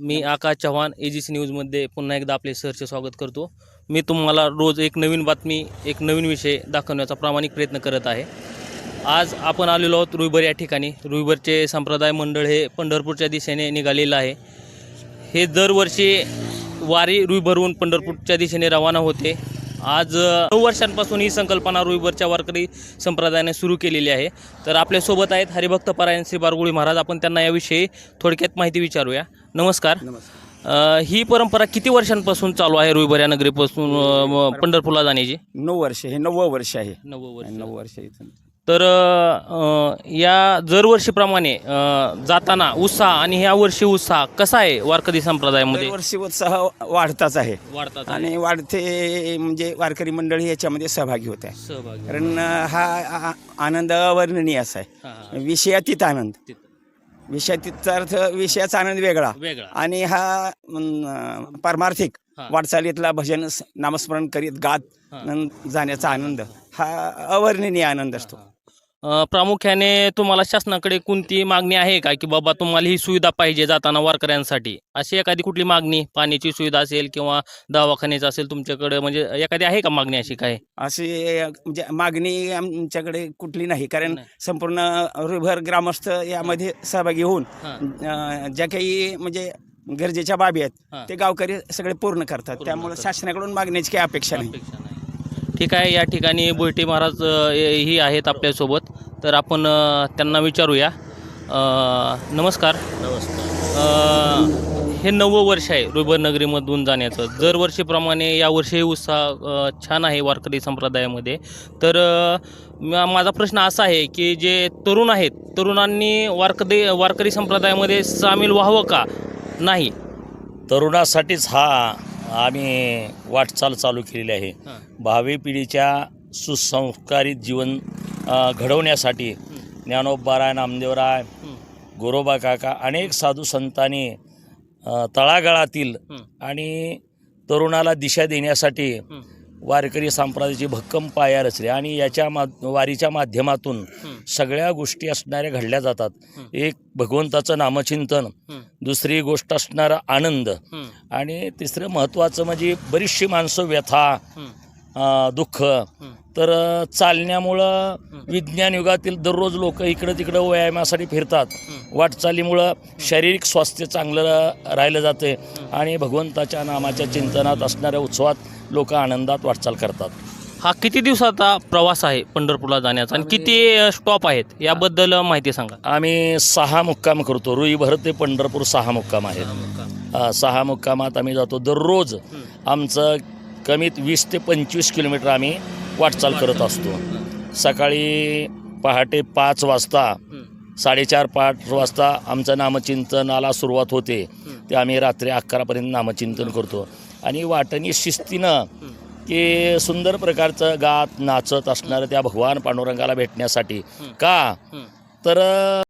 मी आकाश चव्हाण ए जी C न्यूजमध्ये पुन्हा एकदा आपले सहर्ष स्वागत करतो. मी तुम्हाला रोज एक नवीन बातमी एक नवीन विषय दाखवण्याचा प्रामाणिक प्रयत्न करत आहे. आज आपण आलेलो आहोत रुईबर या ठिकाणी. रुईभरचे संप्रदाय मंडळ हे पंढरपूरच्या दिशेने निघालेलं आहे. हे दरवर्षी वारी रुईभरहून पंढरपूरच्या दिशेने रवाना होते. आज नऊ वर्षांपासून ही संकल्पना रुईभरच्या वारकरी संप्रदायाने सुरू केलेली आहे. तर आपल्यासोबत आहेत हरिभक्त परायण श्री बारगुळी महाराज. आपण त्यांना याविषयी थोडक्यात माहिती विचारूया. नमस्कार. अ, ही परंपरा किती वर्षांपासून चालू आहे रुईभर या नगरीपासून अ, म, पंढरपूरला जाण्याची? नऊ वर्ष हे नववं वर्ष आहे. नऊ वर्ष. नऊ वर्ष इथून. तर या दरवर्षीप्रमाणे जाताना उत्साह आणि ह्या वर्षी उत्साह कसा आहे वारकरी संप्रदायामध्ये? दरवर्षी उत्साह वाढताच आहे. वाढतात आणि वाढते म्हणजे वारकरी मंडळी याच्यामध्ये सहभागी होत आहे. सहभागी कारण हा आ- आनंद अवर्णनीय असा हा, आहे विषयातीत आनंद. विषयातीतचा अर्थ विषयाचा आनंद वेगळा. वेगळा. आणि हा अं, पारमार्थिक हा. वाटचालीतला भजन स- नामस्मरण करीत गात हा. जाण्याचा आनंद हा अवर्णनीय आनंद असतो. प्रामुख्याने तुम्हाला शासनाकडे कोणती मागणी आहे का? की बाबा तुम्हाला ही सुविधा पाहिजे जाताना वारकऱ्यांसाठी. अशी एखादी कुठली मागणी? पाण्याची सुविधा असेल किंवा दवाखान्याचं असेल तुमच्याकडे? म्हणजे एखादी आहे का मागणी अशी काय अशी म्हणजे मागणी आमच्याकडे कुठली नाही. कारण. संपूर्ण रुभर ग्रामस्थ यामध्ये सहभागी होऊन ज्या काही म्हणजे गरजेच्या बाबी. आहेत ते गावकरी सगळे पूर्ण करतात. त्यामुळे. शासनाकडून मागण्याची काही अपेक्षा नाही. ठीक आहे या ठिकाणी बोयटे महाराज हे- आहेत आपल्यासोबत. तर आपण त्यांना विचारूया. नमस्कार. नमस्कार. हे नववं वर्ष आहे रुईबर नगरीमधून जाण्याचं. दरवर्षीप्रमाणे यावर्षी उत्साह छान आहे वारकरी संप्रदायामध्ये. तर माझा प्रश्न असा आहे की जे तरुण आहेत तरुणांनी वारकरी वारकरी संप्रदायामध्ये सामील व्हावं का? नाही. तरुणासाठीच हा आम्ही वाटचाल चालू केलेली आहे. भावी पिढीच्या सुसंस्कारित जीवन घडवण्यासाठी ज्ञानोबाराय नामदेवराय गोरोबा काका अनेक साधू संतांनी तळागाळातील आणि तरुणाला दिशा देण्यासाठी वारकरी संप्रदायाची भक्कम पाया रचली आणि याच्या मा वारीच्या माध्यमातून सगळ्या गोष्टी असणाऱ्या घडल्या जातात. एक भगवंताचं नामचिंतन दुसरी गोष्ट असणारा आनंद आणि तिसरं महत्त्वाचं म्हणजे बरीचशी माणसं व्यथा दुःख. तर चालण्यामुळं विज्ञान युगातील दररोज लोक इकडं तिकडं व्यायामासाठी फिरतात. वाटचालीमुळं शारीरिक स्वास्थ्य चांगलं राहिलं जाते आणि भगवंताच्या नामाच्या चिंतनात असणाऱ्या उत्सवात लोक आनंदात वाटचाल करतात. हा किती दिवसाचा प्रवास आहे पंढरपूरला जाण्याचा आणि किती स्टॉप आहेत याबद्दल माहिती सांगा. आम्ही सहा मुक्काम करतो. रुई भर ते पंढरपूर सहा मुक्काम आहेत. सहा मुक्कामात आम्ही जातो दररोज. आमचं कमीत वीस ते पंचवीस किलोमीटर आम्ही वाटचाल करत असतो. सकाळी पहाटे पाच वाजता साडेचार पाच वाजता आमचं नामचिंतनाला सुरुवात होते. ते आम्ही रात्री अकरापर्यंत नामचिंतन करतो. आणि वाटणी शिस्तीनं की सुंदर प्रकारचं गात नाचत असणारं त्या भगवान पांडुरंगाला भेटण्यासाठी. का? तर